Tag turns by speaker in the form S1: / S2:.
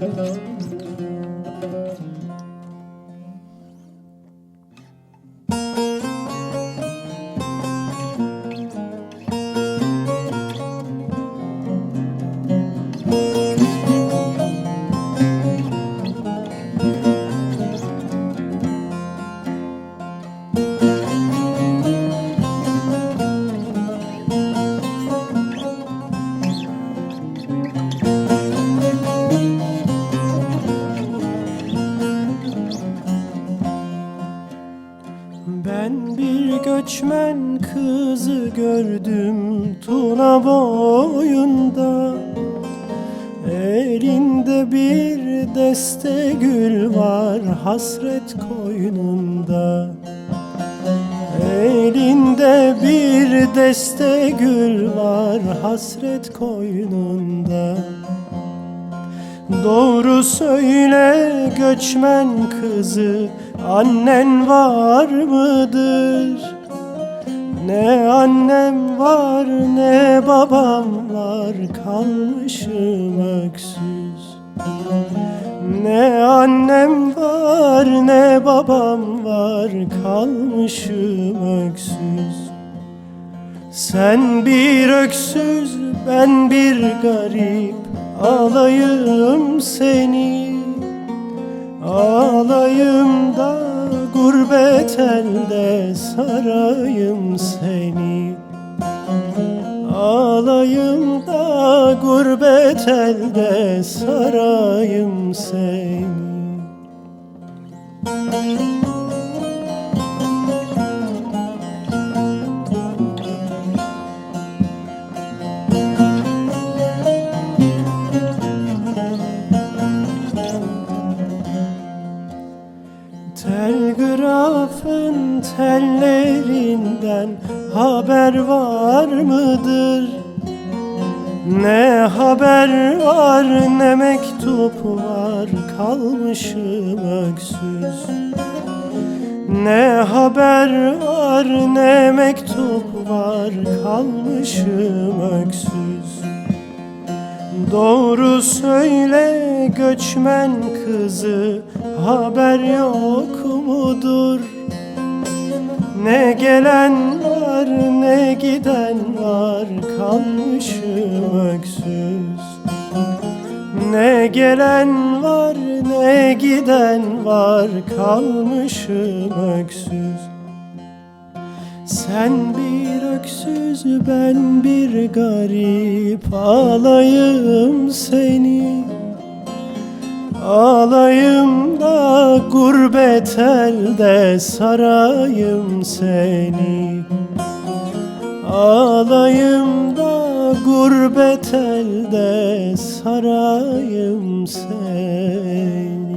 S1: Hello. Göçmen kızı gördüm Tuna boyunda. Elinde bir deste gül var hasret koynunda. Elinde bir deste gül var hasret koynunda. Doğru söyle göçmen kızı Annen var mıdır? Ne annem var ne babam var Kalmışım öksüz. Ne annem var ne babam var Kalmışım öksüz. Sen bir öksüz, ben bir garip Alayım seni. Alayım da gurbet elde sarayım seni Alayım da gurbet elde sarayım seni tellerinden haber var mıdır? Ne haber var ne mektup var kalmışım öksüz Ne haber var ne mektup var kalmışım öksüz Doğru söyle göçmen kızı haber yok mudur? Ne gelen var ne giden var kalmışım öksüz. Ne gelen var ne giden var kalmışım öksüz. Sen bir öksüz ben bir garip Ağlayım seni Ağlayım da gurbet elde sarayım seni. Ağlayım da gurbet elde sarayım seni